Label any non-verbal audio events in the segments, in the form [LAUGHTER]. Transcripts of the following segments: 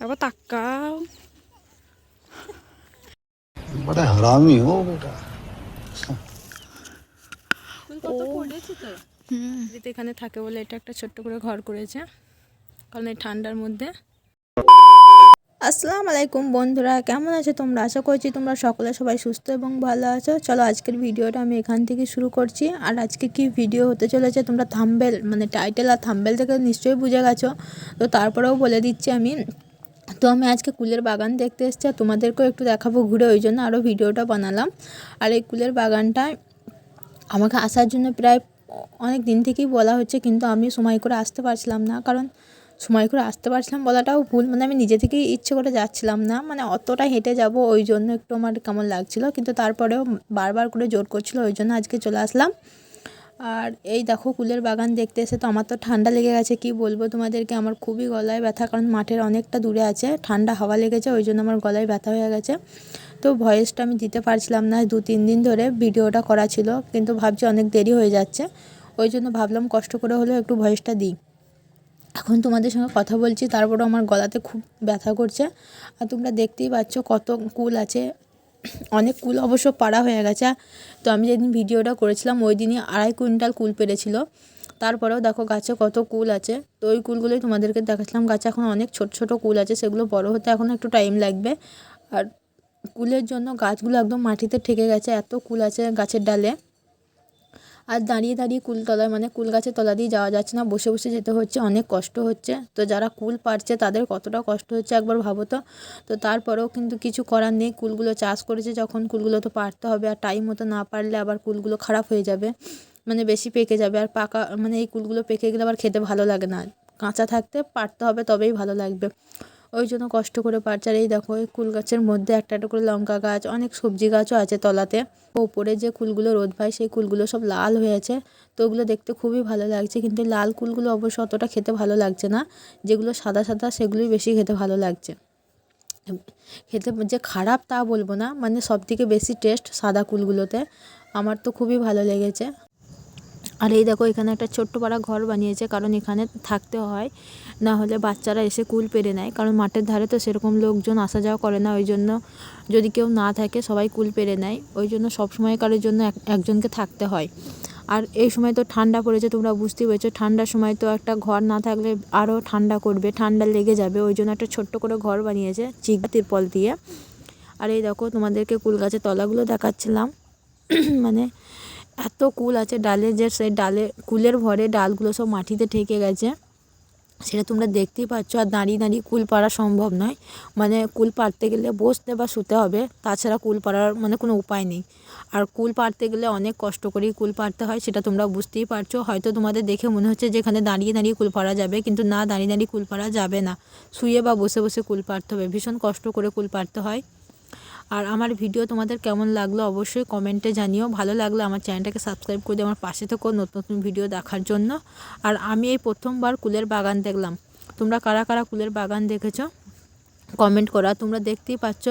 তারপর তাকাও। বড় হারামি হো বেটা। এখানে থাকে বলে এটা একটা ছোট্ট করে ঘর করেছে কারণ এই ঠান্ডার মধ্যে। আসসালামু আলাইকুম বন্ধুরা কেমন আছো তোমরা? আশা করছি তোমরা সকলে সবাই সুস্থ এবং ভালো আছো। চলো আজকের ভিডিওটা আমি এখান থেকে শুরু করছি। আর আজকে কি ভিডিও হতে চলেছে তোমরা থাম্বেল মানে টাইটেল আর থাম্বেল থেকে নিশ্চয়ই বুঝে গেছো। তো তারপরেও বলে দিচ্ছি আমি তো আমি আজকে কুলের বাগান দেখতে এসেছি আর তোমাদেরকেও একটু দেখাবো ঘুরে, ওই জন্য আরও ভিডিওটা বানালাম। আর এই কুলের বাগানটায় আমাকে আসার জন্য প্রায় অনেক দিন থেকেই বলা হচ্ছে, কিন্তু আমি সময় করে আসতে পারছিলাম না। কারণ সময় করে আসতে পারছিলাম বলাটাও ভুল মানে আমি নিজে থেকেই ইচ্ছে করে যাচ্ছিলাম না মানে অতটা হেঁটে যাব, ওই জন্য একটু আমার কেমন লাগছিল, কিন্তু তারপরেও বারবার করে জোর করছিল, ওই জন্য আজকে চলে আসলাম। আর এই দেখো কুলের বাগান দেখতে এসে তো আমার তো ঠান্ডা লেগে গেছে, কি বলব তোমাদেরকে? আমার খুবই গলায় ব্যথা, কারণ মাঠের অনেকটা দূরে আছে, ঠান্ডা হাওয়া লেগেছে, ওই জন্য আমার গলায় ব্যথা হয়ে গেছে। তো ভয়েসটা আমি দিতে পারছিলাম না, দু তিন দিন ধরে ভিডিওটা করা ছিল, কিন্তু ভাবছি অনেক দেরি হয়ে যাচ্ছে, ওই জন্য ভাবলাম কষ্ট করে হলেও একটু ভয়েসটা দিই। এখন তোমাদের সঙ্গে কথা বলছি, তারপরও আমার গলাতে খুব ব্যথা করছে, আর তোমরা দেখতেই পাচ্ছ কত কুল আছে অনেক কুল অবশ্য পাড়া হয়ে গেছে। তো আমি যেদিন ভিডিওটা করেছিলাম, ওই দিনই আড়াই কুইন্টাল কুল পেরেছিল। তারপরেও দেখো গাছে কত কুল আছে। তো ওই কুলগুলোই তোমাদেরকে দেখাচ্ছিলাম। গাছে এখন অনেক ছোট ছোট কুল আছে, সেগুলো বড় হতে এখন একটু টাইম লাগবে। আর কুলের জন্য গাছগুলো একদম মাটিতে ঠেকে গেছে। এত কুল আছে গাছের ডালে। আর দাঁড়িয়ে দাঁড়িয়ে কুল তলায় মানে কুল গাছের তলা দিয়ে যাওয়া যাচ্ছে না, বসে বসে যেতে হচ্ছে, অনেক কষ্ট হচ্ছে। তো যারা কুল পারছে তাদের কতটা কষ্ট হচ্ছে একবার ভাবো তো। তো তারপরেও কিন্তু কিছু করার নেই, কুলগুলো চাষ করেছে, যখন কুলগুলো তো পারতে হবে আর টাইম মতো না পারলে আবার কুলগুলো খারাপ হয়ে যাবে মানে বেশি পেকে যাবে আর পাকা মানে এই কুলগুলো পেকে গেলে আবার খেতে ভালো লাগে না। কাঁচা থাকতে পারতে হবে তবেই ভালো লাগবে। ওই জন্য কষ্ট করে পারছে। আর এই দেখো, এই কুল গাছের মধ্যে একটা একটা করে লঙ্কা গাছ, অনেক সবজি গাছও আছে তলাতে। ওপরে যে কুলগুলো রোদ পায়, সেই কুলগুলো সব লাল হয়েছে তো ওগুলো দেখতে খুবই ভালো লাগছে, কিন্তু লাল কুলগুলো অবশ্য অতটা খেতে ভালো লাগছে না। যেগুলো সাদা সাদা, সেগুলোই বেশি খেতে ভালো লাগছে। খেতে যে খারাপ তা বলব না মানে সব থেকে বেশি টেস্ট সাদা কুলগুলোতে। আমার তো খুবই ভালো লেগেছে। আর এই দেখো এখানে একটা ছোট্ট পাড়া ঘর বানিয়েছে, কারণ এখানে থাকতে হয়। না হলে বাচ্চারা এসে কুল পেরে নেয়, কারণ মাঠের ধারে তো সেরকম লোকজন আসা যাওয়া করে না, ওই জন্য যদি কেউ না থাকে সবাই কুল পেরে নেয়। ওই জন্য সবসময় কারোর জন্য এক, একজনকে থাকতে হয়। আর এই সময় তো ঠান্ডা পড়েছে, তোমরা বুঝতেই পেরেছ, ঠান্ডার সময় তো একটা ঘর না থাকলে আরও ঠান্ডা করবে, ঠান্ডা লেগে যাবে, ওই জন্য একটা ছোট্ট করে ঘর বানিয়েছে চিক তিরপল দিয়ে। আর এই দেখো তোমাদেরকে কুল গাছের তলাগুলো দেখাচ্ছিলাম। [CLEARS THROAT] মানে এত কুল আছে ডালে যে সেই ডালে, কুলের ভরে ডালগুলো সব মাটিতে ঠেকে গেছে। সেটা তোমরা দেখতেই পাচ্ছ। আর দাঁড়িয়ে দাঁড়িয়ে কুল পাড়া সম্ভব নয়। মানে কুল পাড়তে গেলে বসতে বা শুতে হবে, তাছাড়া কুল পাড়ার মানে কোনো উপায় নেই। আর কুল পাড়তে গেলে অনেক কষ্ট করেই কুল পাড়তে হয়, সেটা তোমরা বুঝতেই পারছ। হয়তো তোমাদের দেখে মনে হচ্ছে যে এখানে দাঁড়িয়ে দাঁড়িয়ে কুল পাড়া যাবে, কিন্তু না, দাঁড়িয়ে দাঁড়িয়ে কুল পাড়া যাবে না। শুয়ে বা বসে বসে কুল পাড়তে হবে। ভীষণ কষ্ট করে কুল পাড়তে হয়। আর আমার ভিডিও তোমাদের কেমন লাগল অবশ্যই কমেন্টে জানিও। ভালো লাগল আমার চ্যানেলটাকে সাবস্ক্রাইব করে আমার পাশে থেকো নতুন নতুন ভিডিও দেখার জন্য। আর আমি এই প্রথমবার কুলের বাগান দেখলাম। তোমরা কারা কারা কুলের বাগান দেখেছ? কমেন্ট করা। তোমরা দেখতেই পাচ্ছ,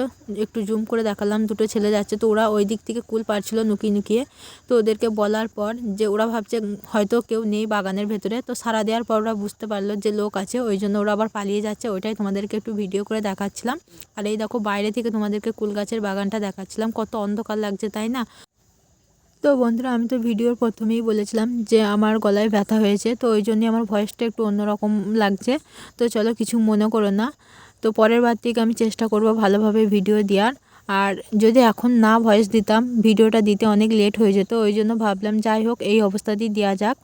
একটু জুম করে দেখালাম, দুটো ছেলে যাচ্ছে, তো ওরা ওই দিক থেকে কুল পারছিল নুকিয়ে নুকিয়ে। তো ওদেরকে বলার পর যে ওরা ভাবছে হয়তো কেউ নেই বাগানের ভেতরে, তো সারা দেওয়ার পর ওরা বুঝতে পারল যে লোক আছে, ওই জন্য ওরা আবার পালিয়ে যাচ্ছে। ওইটাই তোমাদেরকে একটু ভিডিও করে দেখাচ্ছিলাম। আর এই দেখো, বাইরে থেকে তোমাদেরকে কুল গাছের বাগানটা দেখাচ্ছিলাম। কত অন্ধকার লাগছে, তাই না? তো বন্ধুরা, আমি তো ভিডিওর প্রথমেই বলেছিলাম যে আমার গলায় ব্যথা হয়েছে, তো ওই জন্যই আমার ভয়েসটা একটু অন্যরকম লাগছে। তো চলো, কিছু মনে করো না। তো পরের বার থেকে আমি চেষ্টা করব ভালোভাবে ভিডিও দেওয়ার। আর যদি এখন না ভয়েস দিতাম ভিডিওটা দিতে অনেক লেট হয়ে যেত, ওই জন্য ভাবলাম যাই হোক, এই অবস্থাতেই দেওয়া যাক।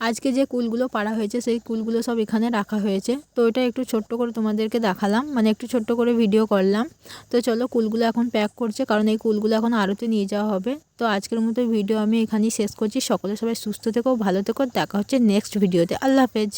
আজকে যে কুলগুলো পাড়া হয়েছে, সেই কুলগুলো সব এখানে রাখা হয়েছে। তো ওটা একটু ছোট্ট করে তোমাদেরকে দেখালাম মানে একটু ছোট্ট করে ভিডিও করলাম। তো চলো কুলগুলো এখন প্যাক করছে, কারণ এই কুলগুলো এখন আরতে নিয়ে যাওয়া হবে। তো আজকের মতো ভিডিও আমি এখানেই শেষ করছি। সকলে সবাই সুস্থ থেকো, ভালো থেকো, দেখা হচ্ছে নেক্সট ভিডিওতে আল্লাহ হাফেজ।